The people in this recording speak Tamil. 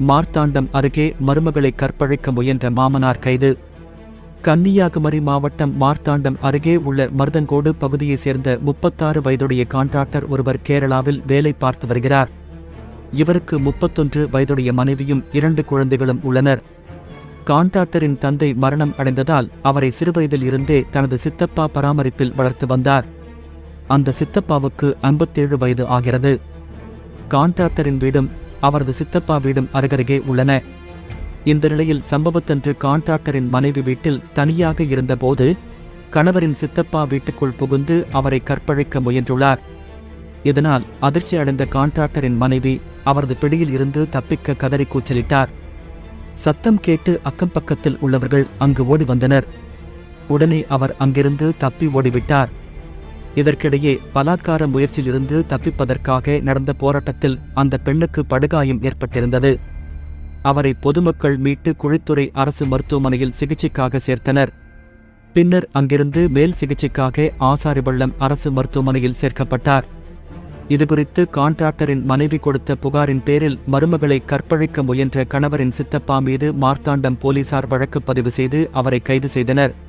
மார்த்தாண்டம் அருகே மருமகளை கற்பழிக்க முயன்ற மாமனார் கைது. கன்னியாகுமரி மாவட்டம் மார்த்தாண்டம் அருகே உள்ள மருதங்கோடு பகுதியைச் சேர்ந்த முப்பத்தாறு வயதுடைய கான்ட்ராக்டர் ஒருவர் கேரளாவில் வேலை பார்த்து வருகிறார். இவருக்கு முப்பத்தொன்று வயதுடைய மனைவியும் இரண்டு குழந்தைகளும் உள்ளனர். கான்ட்ராக்டரின் தந்தை மரணம் அடைந்ததால் அவரை சிறுவயதில் இருந்தே தனது சித்தப்பா பராமரிப்பில் வளர்த்து வந்தார். அந்த சித்தப்பாவுக்கு ஐம்பத்தேழு வயது ஆகிறது. கான்ட்ராக்டரின் வீடும் அவரது சித்தப்பா வீடும் அருகருகே உள்ளன. இந்த நிலையில் சம்பவத்தன்று கான்ட்ராக்டரின் மனைவி வீட்டில் தனியாக இருந்தபோது கணவரின் சித்தப்பா வீட்டுக்குள் புகுந்து அவரை கற்பழிக்க முயன்றுள்ளார். இதனால் அதிர்ச்சி அடைந்த கான்ட்ராக்டரின் மனைவி அவரது பிடியில் இருந்து தப்பிக்க கதறி கூச்சலிட்டார். சத்தம் கேட்டு அக்கம் பக்கத்தில் உள்ளவர்கள் அங்கு ஓடி வந்தனர். உடனே அவர் அங்கிருந்து தப்பி ஓடிவிட்டார். இதற்கிடையே பலாத்கார முயற்சியிலிருந்து தப்பிப்பதற்காக நடந்த போராட்டத்தில் அந்த பெண்ணுக்கு படுகாயம் ஏற்பட்டிருந்தது. அவரை பொதுமக்கள் மீட்டு குழித்துறை அரசு மருத்துவமனையில் சிகிச்சைக்காக சேர்த்தனர். பின்னர் அங்கிருந்து மேல் சிகிச்சைக்காக ஆசாரிவள்ளம் அரசு மருத்துவமனையில் சேர்க்கப்பட்டார். இதுகுறித்து கான்ட்ராக்டரின் மனைவி கொடுத்த புகாரின் பேரில் மருமகளை கற்பழிக்க முயன்ற கணவரின் சித்தப்பா மீது மார்த்தாண்டம் போலீசார் வழக்கு பதிவு செய்து அவரை கைது செய்தனர்.